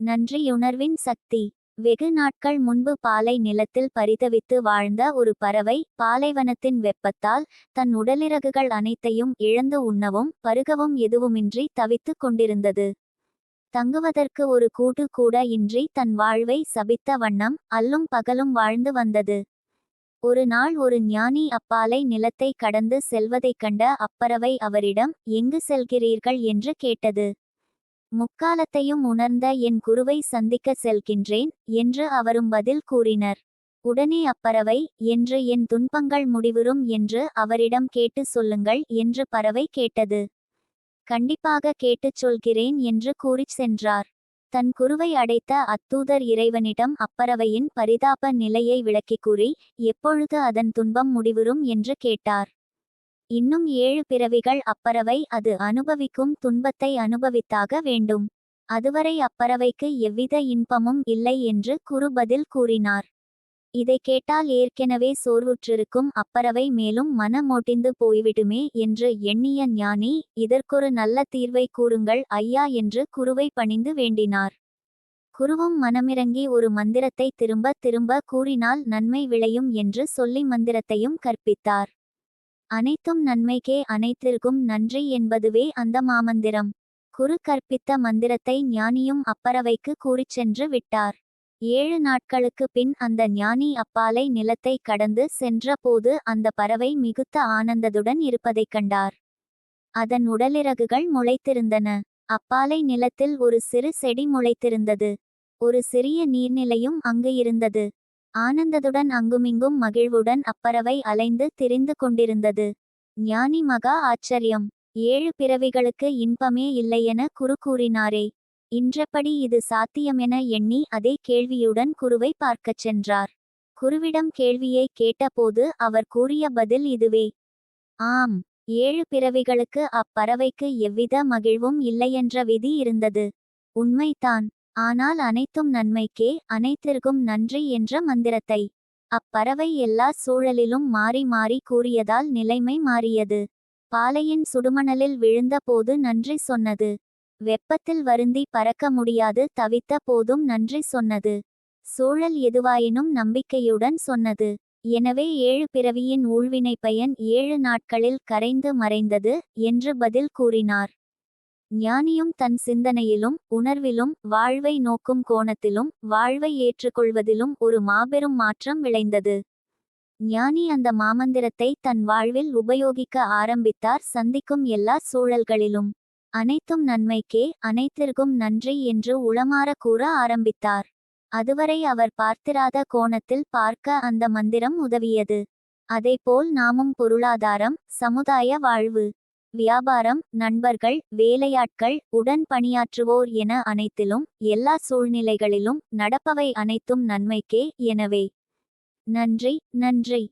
நன்றியுணர்வின் சக்தி. வெகு நாட்கள் முன்பு பாலை நிலத்தில் பரிதவித்து வாழ்ந்த ஒரு பறவை பாலைவனத்தின் வெப்பத்தால் தன் உடலிறகுகள் அனைத்தையும் இழந்து உண்ணவும் பருகவும் எதுவுமின்றி தவித்துக் கொண்டிருந்தது. தங்குவதற்கு ஒரு கூட்டு கூட இன்றி தன் வாழ்வை சபித்த வண்ணம் அல்லும் பகலும் வாழ்ந்து வந்தது. ஒரு நாள் ஒரு ஞானி அப்பாலை நிலத்தை கடந்து செல்வதைக் கண்ட அப்பறவை அவரிடம் எங்கு செல்கிறீர்கள்? என்று கேட்டது. முக்காலத்தையும் உணர்ந்த என் குருவை சந்திக்க செல்கின்றேன் என்று அவரும் பதில் கூறினர். உடனே அப்பறவை என்று என் துன்பங்கள் முடிவுறும் என்று அவரிடம் கேட்டு சொல்லுங்கள் என்று பறவை கேட்டது. கண்டிப்பாக கேட்டுச் சொல்கிறேன் என்று கூறிச் சென்றார். தன் குருவை அடைத்த அத்தூதர் இறைவனிடம் அப்பறவையின் பரிதாப நிலையை விளக்கிக் கூறி எப்பொழுது அதன் துன்பம் முடிவுறும் என்று கேட்டார். இன்னும் ஏழு பிறவிகள் அப்பறவை அது அனுபவிக்கும் துன்பத்தை அனுபவித்தாக வேண்டும். அதுவரை அப்பறவைக்கு எவ்வித இன்பமும் இல்லை என்று குரு பதில் கூறினார். இதை கேட்டால் ஏற்கெனவே சோர்வுற்றிருக்கும் அப்பறவை மேலும் மனமோட்டிந்து போய்விடுமே என்று எண்ணிய ஞானி இதற்கொரு நல்ல தீர்வை கூறுங்கள் ஐயா என்று குருவை பணிந்து வேண்டினார். குருவும் மனமிறங்கி ஒரு மந்திரத்தை திரும்ப திரும்ப கூறினால் நன்மை விளையும் என்று சொல்லி மந்திரத்தையும் கற்பித்தார். அனைத்தும் நன்மைக்கே அனைத்திற்கும் நன்றி என்பதுவே அந்த மாமந்திரம். குரு கற்பித்த மந்திரத்தை ஞானியும் அப்பறவைக்கு கூறிச் சென்று விட்டார். ஏழு நாட்களுக்கு பின் அந்த ஞானி அப்பாலை நிலத்தை கடந்து சென்றபோது அந்த பறவை மிகுத்த ஆனந்ததுடன் இருப்பதைக் கண்டார். அதன் உடலிறகுகள் முளைத்திருந்தன. அப்பாலை நிலத்தில் ஒரு சிறு செடி முளைத்திருந்தது. ஒரு சிறிய நீர்நிலையும் அங்கு இருந்தது. ஆனந்ததுடன் அங்குமிங்கும் மகிழ்வுடன் அப்பறவை அலைந்து திரிந்து கொண்டிருந்தது. ஞானி மகா ஆச்சரியம். ஏழு பிறவிகளுக்கு இன்பமே இல்லையென குரு கூறினாரே. இன்றபடி இது சாத்தியமென எண்ணி அதே கேள்வியுடன் குருவை பார்க்கச் சென்றார். குருவிடம் கேள்வியை கேட்டபோது அவர் கூறிய பதில் இதுவே. ஆம் ஏழு பிறவிகளுக்கு அப்பறவைக்கு எவ்வித மகிழ்வும் இல்லையென்ற விதி இருந்தது. உண்மைதான். ஆனால் அனைத்தும் நன்மைக்கே அனைத்திற்கும் நன்றி என்ற மந்திரத்தை. அப்பறவை எல்லா சூழலிலும் மாறி மாறி கூறியதால் நிலைமை மாறியது. பாலையின் சுடுமணலில் விழுந்த போது நன்றி சொன்னது. வெப்பத்தில் வருந்தி பறக்க முடியாது தவித்த போதும் நன்றி சொன்னது. சூழல் எதுவாயினும் நம்பிக்கையுடன் சொன்னது. எனவே ஏழு பிறவியின் ஊழ்வினை பயன் ஏழு நாட்களில் கரைந்து மறைந்தது என்று பதில் கூறினார். ஞானியும் தன் சிந்தனையிலும் உணர்விலும் வாழ்வை நோக்கும் கோணத்திலும் வாழ்வை ஏற்றுக்கொள்வதிலும் ஒரு மாபெரும் மாற்றம் விளைந்தது. ஞானி அந்த மாமந்திரத்தை தன் வாழ்வில் உபயோகிக்க ஆரம்பித்தார். சந்திக்கும் எல்லா சூழல்களிலும் அனைத்தும் நன்மைக்கே அனைத்திற்கும் நன்றி என்று உளமாற கூற ஆரம்பித்தார். அதுவரை அவர் பார்த்திராத கோணத்தில் பார்க்க அந்த மந்திரம் உதவியது. அதேபோல் நாமும் பொருளாதாரம் சமுதாய வாழ்வு வியாபாரம் நண்பர்கள் வேலையாட்கள் உடன் பணியாற்றுவோர் என அனைத்திலும் எல்லா சூழ்நிலைகளிலும் நடப்பவை அனைத்தும் நன்மைக்கே எனவே. நன்றி நன்றி.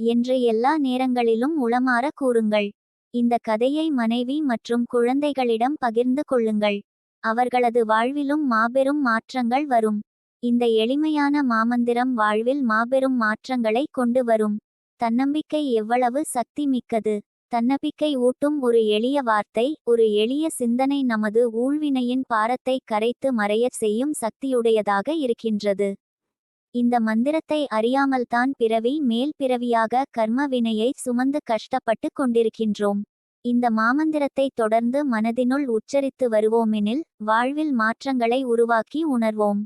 என்று எல்லா நேரங்களிலும் உளமாற கூறுங்கள். இந்த கதையை மனைவி மற்றும் குழந்தைகளிடம் பகிர்ந்து கொள்ளுங்கள். அவர்களது வாழ்விலும் மாபெரும் மாற்றங்கள் வரும். இந்த எளிமையான மாமந்திரம் வாழ்வில் மாபெரும் மாற்றங்களை கொண்டு வரும். தன்னம்பிக்கை எவ்வளவு சக்தி மிக்கது. தன்னம்பிக்கை ஊட்டும் ஒரு எளிய வார்த்தை ஒரு எளிய சிந்தனை நமது ஊழ்வினையின் பாரத்தை கரைத்து மறையச் செய்யும் சக்தியுடையதாக இருக்கின்றது. இந்த மந்திரத்தை அறியாமல்தான் பிறவி மேல் பிறவியாக கர்ம வினையை சுமந்து கஷ்டப்பட்டு கொண்டிருக்கின்றோம். இந்த மாமந்திரத்தை தொடர்ந்து மனதினுள் உச்சரித்து வருவோமெனில் வாழ்வில் மாற்றங்களை உருவாக்கி உணர்வோம்.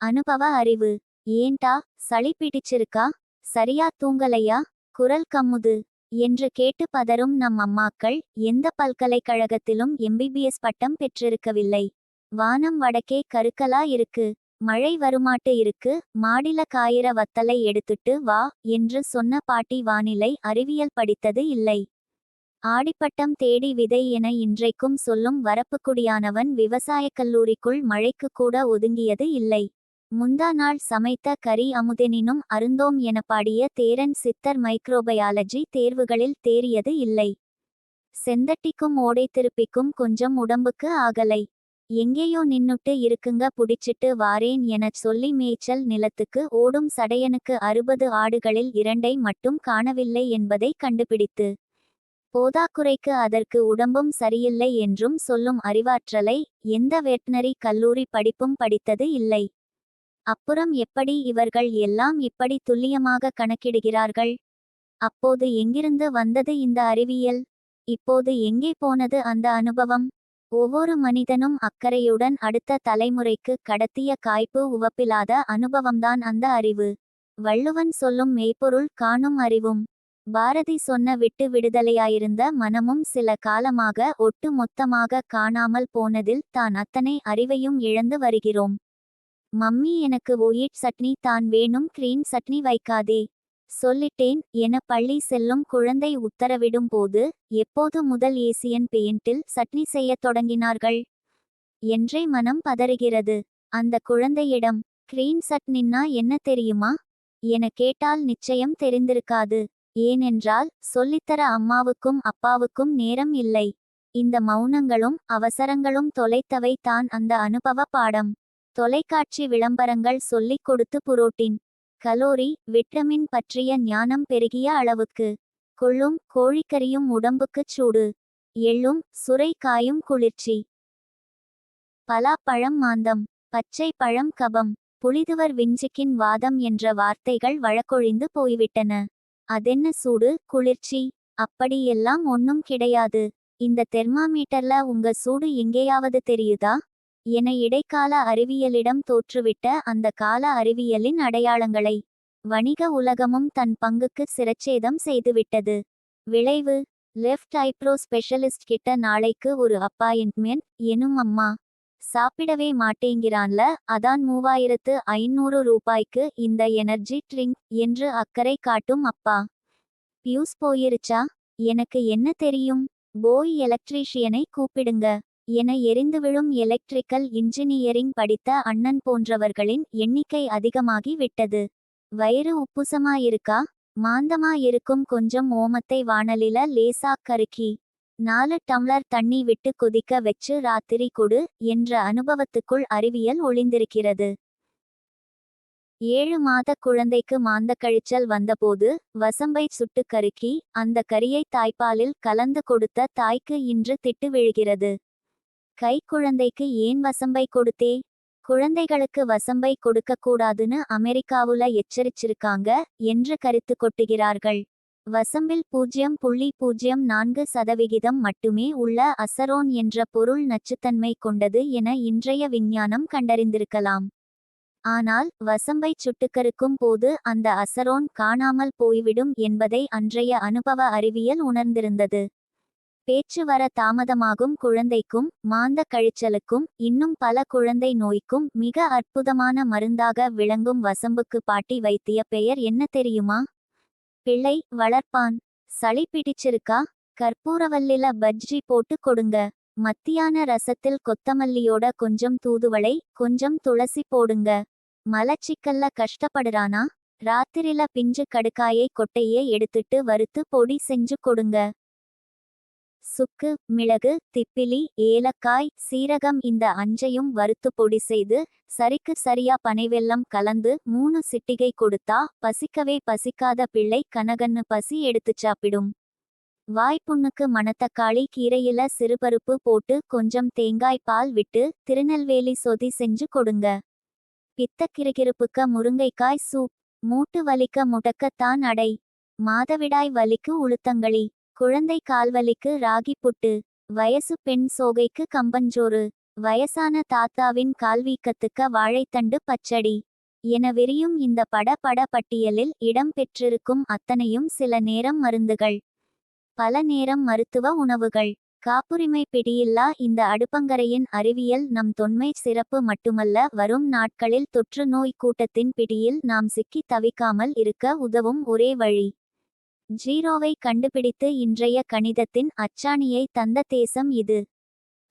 அனுபவ அறிவு. ஏண்டா சளி பிடிச்சிருக்கா? சரியா தூங்கலையா? குரல் கம்முது. என்று கேட்டு பதறும் நம் அம்மாக்கள் எந்த பல்கலைக்கழகத்திலும் எம்பிபிஎஸ் பட்டம் பெற்றிருக்கவில்லை. வானம் வடக்கே கருக்கலா இருக்கு. மழை வருமாட்டு இருக்கு. மாடில காயிற வத்தலை எடுத்துட்டு வா என்று சொன்ன பாட்டி வானிலை அறிவியல் படித்தது இல்லை. ஆடிப்பட்டம் தேடி விதை என இன்றைக்கும் சொல்லும் வரப்புக்குடியானவன் விவசாயக் கல்லூரிக்குள் மழைக்கு கூட ஒதுங்கியது இல்லை. முந்தா நாள் சமைத்த கரி அமுதெனினும் அருந்தோம் என பாடிய தேரன் சித்தர் மைக்ரோபயாலஜி தேர்வுகளில் தேறியது இல்லை. செந்தட்டிக்கும் ஓடை திருப்பிக்கும் கொஞ்சம் உடம்புக்கு ஆகலை. எங்கேயோ நின்னுட்டு இருக்குங்க புடிச்சிட்டு வாரேன் எனச் சொல்லி மேய்ச்சல் நிலத்துக்கு ஓடும் சடையனுக்கு அறுபது ஆடுகளில் இரண்டை மட்டும் காணவில்லை என்பதை கண்டுபிடித்து. போதாக்குறைக்கு அதற்கு உடம்பும் சரியில்லை என்றும் சொல்லும் அறிவாற்றலை எந்த வெட்னரி கல்லூரி படிப்பும் படித்தது இல்லை. அப்புறம் எப்படி இவர்கள் எல்லாம் இப்படி துல்லியமாக கணக்கிடுகிறார்கள்? அப்போது எங்கிருந்து வந்தது இந்த அறிவியல்? இப்போது எங்கே போனது அந்த அனுபவம்? ஒவ்வொரு மனிதனும் அக்கறையுடன் அடுத்த தலைமுறைக்கு கடத்திய காய்ப்பு உவப்பில்லாத அனுபவம்தான் அந்த அறிவு. வள்ளுவன் சொல்லும் மெய்ப்பொருள் காணும் அறிவும். பாரதி சொன்ன விட்டு விடுதலையாயிருந்த மனமும் சில காலமாக ஒட்டு மொத்தமாக காணாமல் போனதில் தான் அத்தனை அறிவையும் இழந்து வருகிறோம். மம்மி எனக்கு ஒயிட் சட்னி தான் வேணும் கிரீன் சட்னி வைக்காதே. சொல்லிட்டேன். என பள்ளி செல்லும் குழந்தை உத்தரவிடும் போது எப்போது முதல் ஏசியன் பெயிண்டில் சட்னி செய்யத் தொடங்கினார்கள்? என்றே மனம் பதறுகிறது. அந்த குழந்தையிடம் கிரீன் சட்னின்னா என்ன தெரியுமா? என கேட்டால் நிச்சயம் தெரிந்திருக்காது. ஏனென்றால் சொல்லித்தர அம்மாவுக்கும் அப்பாவுக்கும் நேரம் இல்லை. இந்த மௌனங்களும் அவசரங்களும் தொலைத்தவை தான் அந்த அனுபவ பாடம். தொலைக்காட்சி விளம்பரங்கள் சொல்லிக் கொடுத்து புரோட்டீன் கலோரி விட்டமின் பற்றிய ஞானம் பெருகிய அளவுக்கு கொள்ளும் கோழிக்கறியும் உடம்புக்குச் சூடு எள்ளும் சுரை காயும் குளிர்ச்சி. பலாப்பழம் மாந்தம் பச்சை பழம் கபம் புலிதுவர் விஞ்சுக்கின் வாதம் என்ற வார்த்தைகள் வழக்கொழிந்து போய்விட்டன. அதென்ன சூடு குளிர்ச்சி? அப்படியெல்லாம் ஒன்னும் கிடையாது. இந்த தெர்மாமீட்டர்ல உங்க சூடு எங்கேயாவது தெரியுதா? என இடைக்கால அறிவியலிடம் தோற்றுவிட்ட அந்த கால அறிவியலின் அடையாளங்களை வணிக உலகமும் தன் பங்குக்கு சிரச்சேதம் செய்துவிட்டது. விளைவு லெஃப்ட் ஐப்ரோ ஸ்பெஷலிஸ்ட் கிட்ட நாளைக்கு ஒரு அப்பாயின்ட்மெண்ட் எனும் அம்மா சாப்பிடவே மாட்டேங்கிறான்ல அதான் மூவாயிரத்து ஐநூறு ரூபாய்க்கு இந்த எனர்ஜி ட்ரிங்க் என்று அக்கறை காட்டும் அப்பா. பியூஸ் போயிருச்சா? எனக்கு என்ன தெரியும்? போய் எலக்ட்ரீஷியனை கூப்பிடுங்க. என எரிந்து விழும் எலக்ட்ரிக்கல் இன்ஜினியரிங் படித்த அண்ணன் போன்றவர்களின் எண்ணிக்கை அதிகமாகி விட்டது. வயிறு உப்புசமாயிருக்கா? மாந்தமாயிருக்கும் கொஞ்சம் ஓமத்தை வாணலில லேசா கருக்கி நாலு டம்ளர் தண்ணி விட்டு கொதிக்க வச்சு ராத்திரி கொடு என்ற அனுபவத்துக்குள் அறிவியல் ஒளிந்திருக்கிறது. ஏழு மாத குழந்தைக்கு மாந்த கழிச்சல் வந்தபோது வசம்பை சுட்டு கருக்கி அந்த கரியை தாய்ப்பாலில் கலந்து கொடுத்த தாய்க்கு இன்று திட்டு விழுகிறது. கை குழந்தைக்கு ஏன் வசம்பை கொடுத்தே? குழந்தைகளுக்கு வசம்பை கொடுக்கக்கூடாதுன்னு அமெரிக்காவுல எச்சரிச்சிருக்காங்க என்று கருத்து கொட்டுகிறார்கள். வசம்பில் பூஜ்ஜியம் புள்ளி பூஜ்ஜியம் நான்கு சதவிகிதம் மட்டுமே உள்ள அசரோன் என்ற பொருள் நச்சுத்தன்மை கொண்டது என இன்றைய விஞ்ஞானம் கண்டறிந்திருக்கலாம். ஆனால் வசம்பை சுட்டுக்கருக்கும் போது அந்த அசரோன் காணாமல் போய்விடும் என்பதை அன்றைய அனுபவ அறிவியல் உணர்ந்திருந்தது. பேச்சு வர தாமதமாகும் குழந்தைக்கும் மாந்த கழிச்சலுக்கும் இன்னும் பல குழந்தை நோய்க்கும் மிக அற்புதமான மருந்தாக விளங்கும் வசம்புக்கு பாட்டி வைத்திய பெயர் என்ன தெரியுமா? பிள்ளை வளர்ப்பான். சளி பிடிச்சிருக்கா? கற்பூரவல்லில பஜ்ஜி போட்டு கொடுங்க. மத்தியான ரசத்தில் கொத்தமல்லியோட கொஞ்சம் தூதுவளை கொஞ்சம் துளசி போடுங்க. மலச்சிக்கல்ல கஷ்டப்படுறானா? ராத்திரில பிஞ்சு கடுக்காயை கொட்டையே எடுத்துட்டு வறுத்து பொடி செஞ்சு கொடுங்க. சுக்கு மிளகு திப்பிலி ஏலக்காய் சீரகம் இந்த அஞ்சையும் வறுத்து பொடி செய்து சரிக்கு சரியா பனைவெல்லம் கலந்து மூணு சிட்டிகை கொடுத்தா பசிக்கவே பசிக்காத பிள்ளை கனகன்னு பசி எடுத்துச் சாப்பிடும். வாய்ப்புண்ணுக்கு மணத்தக்காளி கீரையில சிறுபருப்பு போட்டு கொஞ்சம் தேங்காய் பால் விட்டு திருநெல்வேலி சொதி செஞ்சு கொடுங்க. பித்த கிருகிருப்புக்க முருங்கைக்காய் சூப். மூட்டு வலிக்க முடக்கத்தான் அடை. மாதவிடாய் வலிக்கு உளுத்தங்களி. குழந்தை கால்வலிக்கு ராகி புட்டு வயசு பெண் சோகைக்கு கம்பஞ்சோறு வயசான தாத்தாவின் கால்வீக்கத்துக்க வாழைத்தண்டு பச்சடி. என விரியும் இந்த பட பட பட்டியலில் இடம் பெற்றிருக்கும் அத்தனையும் சில நேரம் மருந்துகள். பல நேரம் மருத்துவ உணவுகள். காப்புரிமை பிடியில்லா இந்த அடுப்பங்கரையின் அறிவியல் நம் தொன்மை சிறப்பு மட்டுமல்ல வரும் நாட்களில் தொற்று நோய் கூட்டத்தின் பிடியில் நாம் சிக்கி தவிக்காமல் இருக்க உதவும் ஒரே வழி. ஜீரோவை கண்டுபிடித்து இன்றைய கணிதத்தின் அச்சாணியை தந்த தேசம் இது.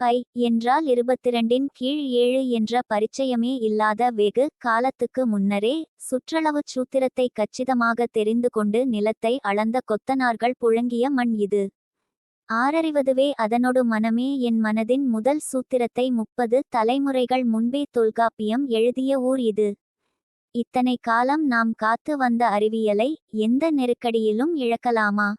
பை என்றால் இருபத்திரண்டின் கீழ் ஏழு என்ற பரிச்சயமே இல்லாத வெகு காலத்துக்கு முன்னரே சுற்றளவுச் சூத்திரத்தை கச்சிதமாக தெரிந்து கொண்டு நிலத்தை அளந்த கொத்தனார்கள் புழங்கிய மண் இது. ஆறறிவதுவே அதனொடு மனமே என் மனதின் முதல் சூத்திரத்தை முப்பது தலைமுறைகள் முன்பே தொல்காப்பியம் எழுதிய ஊர் இது. இத்தனை காலம் நாம் காத்து வந்த அறிவியலை எந்த நெருக்கடியிலும் இழக்கலாமா?